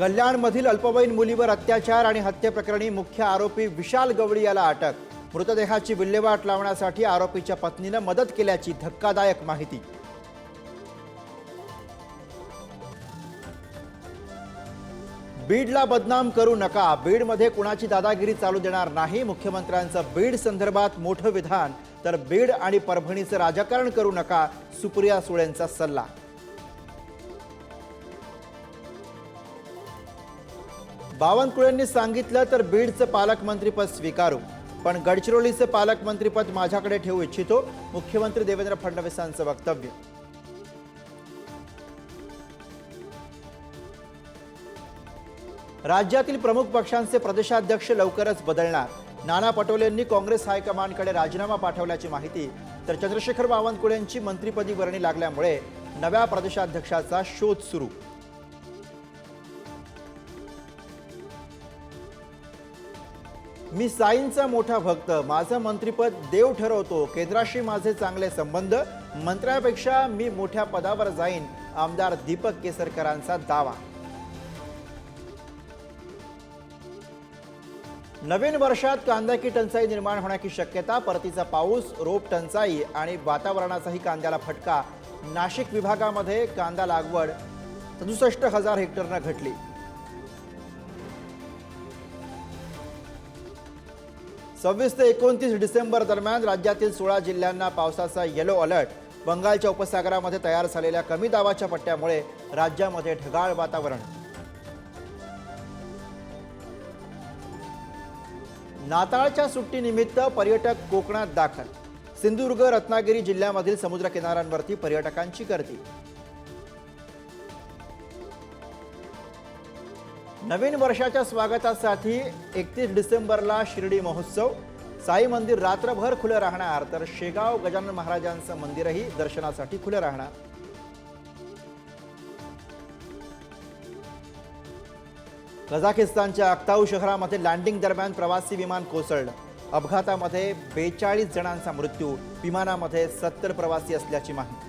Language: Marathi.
कल्याणमधील अल्पवयीन मुलीवर अत्याचार आणि हत्येप्रकरणी मुख्य आरोपी विशाल गवळी याला अटक. मृतदेहाची विल्हेवाट लावण्यासाठी आरोपीच्या पत्नीनं मदत केल्याची धक्कादायक माहिती. बीडला बदनाम करू नका. बीडमध्ये कुणाची दादागिरी चालू देणार नाही? मुख्यमंत्र्यांचं बीड संदर्भात मोठं विधान. तर बीड आणि परभणीचं राजकारण करू नका सुप्रिया सुळेंचा सल्ला. बावनकुळेंनी सांगितलं तर बीडचं पालकमंत्रीपद स्वीकारू पण गडचिरोलीचं पालकमंत्रीपद माझ्याकडे ठेवू इच्छितो मुख्यमंत्री देवेंद्र फडणवीसांचं वक्तव्य. राज्यातील प्रमुख पक्षांचे प्रदेशाध्यक्ष लवकरच बदलणार. नाना पटोलेंनी काँग्रेस हायकमांडकडे राजीनामा पाठवल्याची माहिती तर चंद्रशेखर बावनकुळेंची मंत्रिपदी वर्णी लागल्यामुळे नव्या प्रदेशाध्यक्षाचा शोध सुरू. मी साईंचा मोठा भक्त माझं मंत्रिपद देव ठरवतो केंद्राशी माझे चांगले संबंध मंत्र्यापेक्षा मी मोठ्या पदावर जाईन आमदार दीपक केसरकरांचा दावा. नवीन वर्षात कांद्याची टंचाई निर्माण होण्याची शक्यता परतीचा पाऊस रोप टंचाई आणि वातावरणाचाही कांद्याला फटका. नाशिक विभागामध्ये कांदा लागवड सदुसष्ट हजार हेक्टरनं घटली. सव्वीस ते एकोणतीस डिसेंबर दरम्यान राज्यातील सोळा जिल्ह्यांना पावसाचा येलो अलर्ट बंगालच्या उपसागरामध्ये तयार झालेल्या कमी दाबाच्या पट्ट्यामुळे राज्यामध्ये ढगाळ वातावरण. नाताळच्या सुट्टीनिमित्त पर्यटक कोकणात दाखल. सिंधुदुर्ग रत्नागिरी जिल्ह्यामधील समुद्र किनाऱ्यांवरती पर्यटकांची गर्दी. नवीन वर्षाच्या स्वागतासाठी एकतीस डिसेंबरला शिर्डी महोत्सव. साई मंदिर रात्रभर खुलं राहणार तर शेगाव गजानन महाराजांचं मंदिरही दर्शनासाठी खुलं राहणार. कझाकिस्तानच्या अक्ताऊ शहरामध्ये लँडिंग दरम्यान प्रवासी विमान कोसळलं. अपघातामध्ये बेचाळीस जणांचा मृत्यू विमानामध्ये सत्तर प्रवासी असल्याची माहिती.